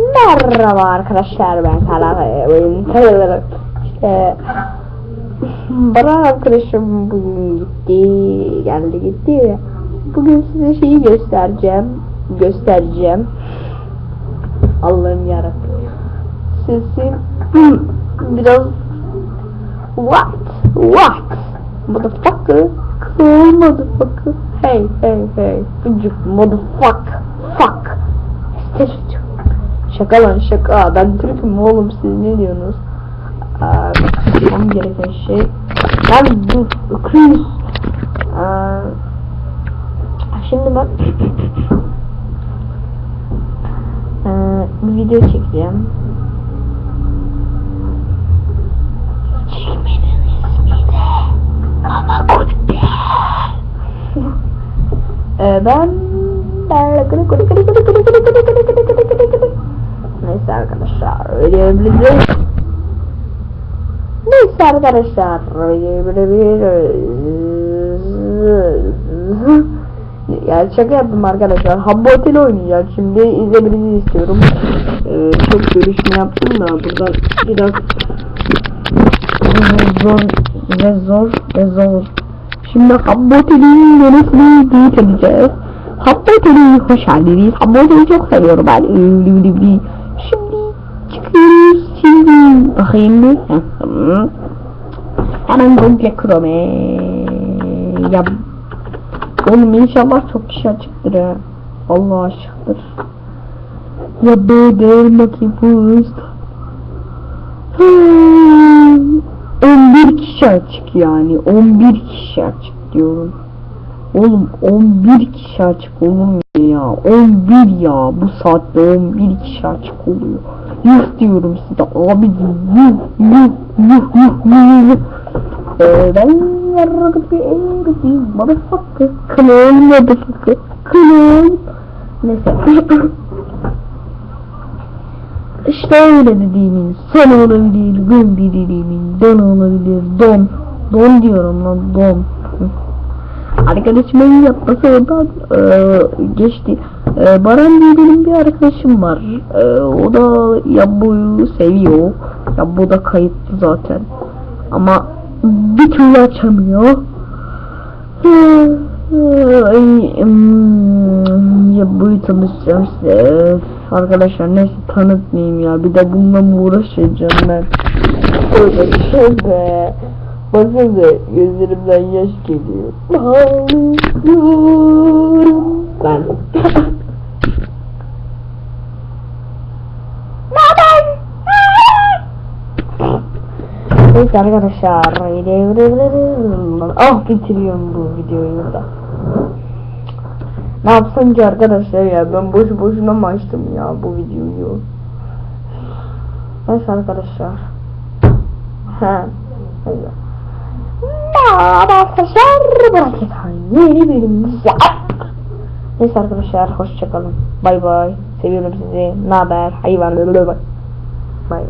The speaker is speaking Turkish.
Merhaba arkadaşlar ben Talha oyun işte bana arkadaşım bugün gitti geldi gitti bugün size şeyi göstereceğim göstereceğim Allah'ım yarabbim. Sesim biraz what? What? Motherfucker. Cool motherfucker. Hey hey hey. Gıcık motherfuck. Fuck. Ses Şaka lan şaka. Ben Türk'üm oğlum siz ne diyorsunuz? Yapmam gereken şey. Ben bu Chris. Aa, şimdi bak. Ee, bir video çekeceğim. Çekmenin ismi de Baba Kutte. Ee, ben Neyse arkadaşlar videomuzu Neyse arkadaşlar yani şaka yaptım arkadaşlar Habbo Otel oynayacağız şimdi izlemenizi istiyorum ee, çok görüşme yaptım da buradan biraz zor ve zor ve zor şimdi Habbo Otel'in yönetmeyi deyip edeceğiz Habbo Otel'e hoş geldiniz. Habbo Otel'i çok seviyorum ben bakayım bir. Hemen komple krome ya oğlum inşallah çok kişi açıktır ha. Allah aşıktır ya böyle bakayım. Boost 11 kişi açık yani. 11 kişi açık diyorum. Oğlum 11 kişi açık mu ya? 11 ya. Bu saatte 11 kişi açık oluyor. Yuh diyorum size abi yuh yuh yuh yuh yuh yuh. Ben yargı bir eğri motherfucker. Kılın motherfucker. Kılın. Neyse. işte öyle dediğimin son olabilir, gün dediğimin don olabilir, don. Don diyorum lan don. Arkadaşımın yapması oradan e, geçti. E, Baran diye benim bir arkadaşım var. E, o da Yabbo'yu seviyor. Yabbo da kayıtlı zaten. Ama bir türlü açamıyor. Yabbo'yu tanışacağım size. Arkadaşlar neyse tanıtmayayım ya. Bir de bununla mı uğraşacağım ben? Öyle tövbe. Baksanıza gözlerimden yaş geliyor. Ağlıyorum ben. Neyse arkadaşlar Ah bitiriyorum bu videoyu burada Ne yapsam ki arkadaşlar ya ben boşu boşuna mı açtım ya bu videoyu? Neyse arkadaşlar. Ha Neyse Merhaba arkadaşlar. Bırakın yeni bölümümüzde Neyse arkadaşlar hoşçakalın Bay bay. Seviyorum sizi. Ne haber? Hayvan. Bay bay